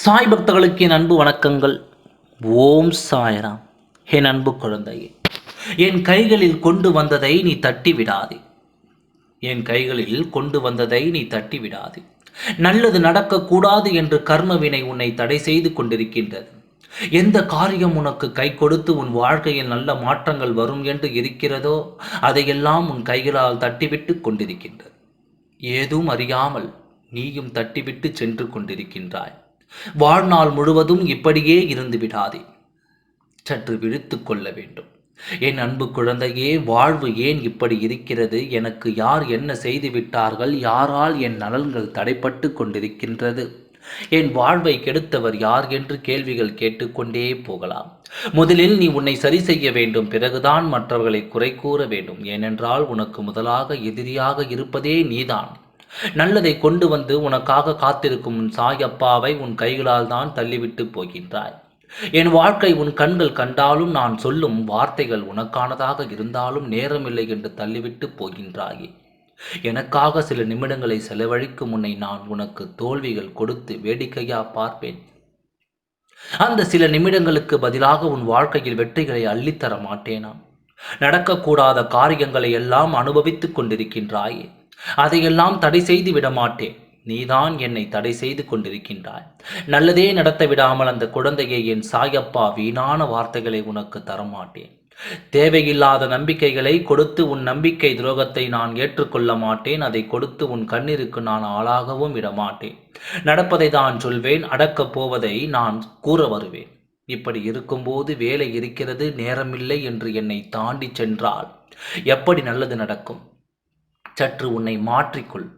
சாய் பக்தர்களுக்கு என் அன்பு வணக்கங்கள். ஓம் சாய்ராம். என் அன்பு குழந்தையே என் கைகளில் கொண்டு வந்ததை நீ தட்டி விடாதே என் கைகளில் கொண்டு வந்ததை நீ தட்டி விடாதே நல்லது நடக்கக்கூடாது என்று கர்மவினை உன்னை தடை செய்து கொண்டிருக்கின்றது. எந்த காரியம் உனக்கு கை கொடுத்து உன் வாழ்க்கையில் நல்ல மாற்றங்கள் வரும் என்று இருக்கிறதோ அதையெல்லாம் உன் கைகளால் தட்டிவிட்டு கொண்டிருக்கின்றது. ஏதும் அறியாமல் நீயும் தட்டிவிட்டு சென்று கொண்டிருக்கின்றாய். வாழ்நாள் முழுவதும் இப்படியே இருந்து விடாதே. சற்று விழித்து கொள்ள வேண்டும். என் அன்பு குழந்தையே வாழ்வு ஏன் இப்படி இருக்கிறது? எனக்கு யார் என்ன செய்து விட்டார்கள்? யாரால் என் நலன்கள் தடைப்பட்டு கொண்டிருக்கின்றது? என் வாழ்வை கெடுத்தவர் யார் என்று கேள்விகள் கேட்டுக்கொண்டே போகலாம். முதலில் நீ உன்னை சரி செய்ய வேண்டும். பிறகுதான் மற்றவர்களை குறை கூற வேண்டும். ஏனென்றால் உனக்கு முதலாக எதிரியாக இருப்பதே நீதான். நல்லதை கொண்டு வந்து உனக்காக காத்திருக்கும் உன் சாயப்பாவை உன் கைகளால் தான் தள்ளிவிட்டு போகின்றாய். என் வாழ்க்கை உன் கண்கள் கண்டாலும் நான் சொல்லும் வார்த்தைகள் உனக்கானதாக இருந்தாலும் நேரமில்லை என்று தள்ளிவிட்டு போகின்றாயே. எனக்காக சில நிமிடங்களை செலவழிக்கும் முன்னை நான் உனக்கு தோல்விகள் கொடுத்து வேடிக்கையா பார்ப்பேன். அந்த சில நிமிடங்களுக்கு பதிலாக உன் வாழ்க்கையில் வெற்றிகளை அள்ளித்தர மாட்டேனா நடக்கக்கூடாத காரியங்களை எல்லாம் அனுபவித்துக் கொண்டிருக்கின்றாயே. அதையெல்லாம் தடை செய்து விட மாட்டேன் நீதான் என்னை தடை செய்து கொண்டிருக்கின்றாய். நல்லதே நடத்த விடாமல் அந்த குழந்தையை என் சாயப்பா வீணான வார்த்தைகளை உனக்கு தரமாட்டேன். தேவையில்லாத நம்பிக்கைகளை கொடுத்து உன் நம்பிக்கை துரோகத்தை நான் ஏற்றுக்கொள்ள மாட்டேன். அதை கொடுத்து உன் கண்ணிற்கு நான் ஆளாகவும் விடமாட்டேன். நடப்பதை தான் சொல்வேன் அடக்கப் போவதை நான் கூற வருவேன். இப்படி இருக்கும்போது வேலை இருக்கிறது நேரமில்லை என்று என்னை தாண்டி சென்றால் எப்படி நல்லது நடக்கும்? சற்று உன்னை மாற்றிக்கொள்.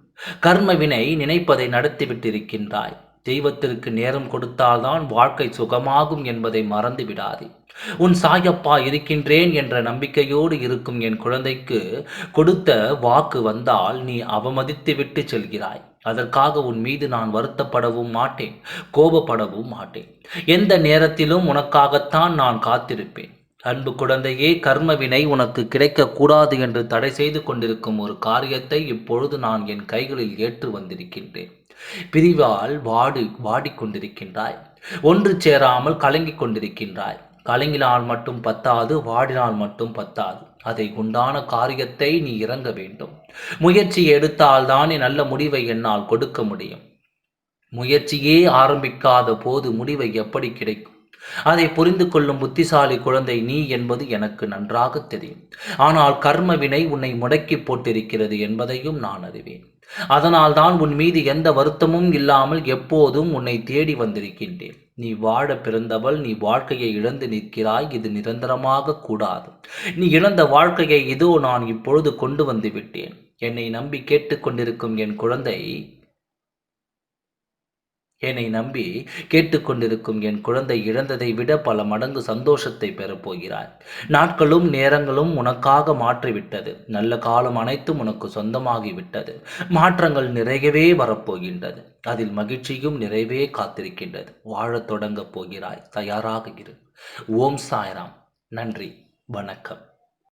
கர்மவினை நினைப்பதை நடத்திவிட்டிருக்கின்றாய். தெய்வத்திற்கு நேரம் கொடுத்தால்தான் வாழ்க்கை சுகமாகும் என்பதை மறந்து விடாதே உன் சாயப்பா இருக்கின்றேன் என்ற நம்பிக்கையோடு இருக்கும் என் குழந்தைக்கு கொடுத்த வாக்கு வந்தால் நீ அவமதித்து விட்டு செல்கிறாய். அதற்காக உன் மீது நான் வருத்தப்படவும் மாட்டேன் கோபப்படவும் மாட்டேன். எந்த நேரத்திலும் உனக்காகத்தான் நான் காத்திருப்பேன். அன்பு குழந்தையே கர்மவினை உனக்கு கிடைக்கக்கூடாது என்று தடை செய்து கொண்டிருக்கும் ஒரு காரியத்தை இப்பொழுது நான் என் கைகளில் ஏற்று வந்திருக்கின்றேன். பிரிவால் வாடி வாடிக்கொண்டிருக்கின்றாய். ஒன்று சேராமல் கலங்கிக் கொண்டிருக்கின்றாய். கலங்கினால் மட்டும் பத்தாது வாடினால் மட்டும் பத்தாது. அதை உண்டான காரியத்தை நீ இறங்க வேண்டும். முயற்சி எடுத்தால்தான் நல்ல முடிவை என்னால் கொடுக்க முடியும். முயற்சியே ஆரம்பிக்காத போது முடிவை எப்படி கிடைக்கும்? அதை புரிந்து கொள்ளும் புத்திசாலி குழந்தை நீ என்பது எனக்கு நன்றாக தெரியும். ஆனால் கர்ம வினை உன்னை முடக்கி போட்டிருக்கிறது என்பதையும் நான் அறிவேன். அதனால் தான் உன் மீது எந்த வருத்தமும் இல்லாமல் எப்போதும் உன்னை தேடி வந்திருக்கின்றேன். நீ வாழ பிறந்தவள் நீ வாழ்க்கையை இழந்து நிற்கிறாய் இது நிரந்தரமாக கூடாது. நீ இழந்த வாழ்க்கையை இதோ நான் இப்பொழுது கொண்டு வந்து விட்டேன். என்னை நம்பி கேட்டுக்கொண்டிருக்கும் என் குழந்தை என்னை நம்பி கேட்டுக்கொண்டிருக்கும் என் குழந்தை இழந்ததை விட பல மடங்கு சந்தோஷத்தை பெறப்போகிறாய் நாட்களும் நேரங்களும் உனக்காக மாற்றிவிட்டது. நல்ல காலம் அனைத்தும் உனக்கு சொந்தமாகிவிட்டது. மாற்றங்கள் நிறையவே வரப்போகின்றது அதில் மகிழ்ச்சியும் நிறைவே காத்திருக்கின்றது. வாழத் தொடங்கப் போகிறாய். தயாராக இரு. ஓம் சாய்ராம். நன்றி. வணக்கம்.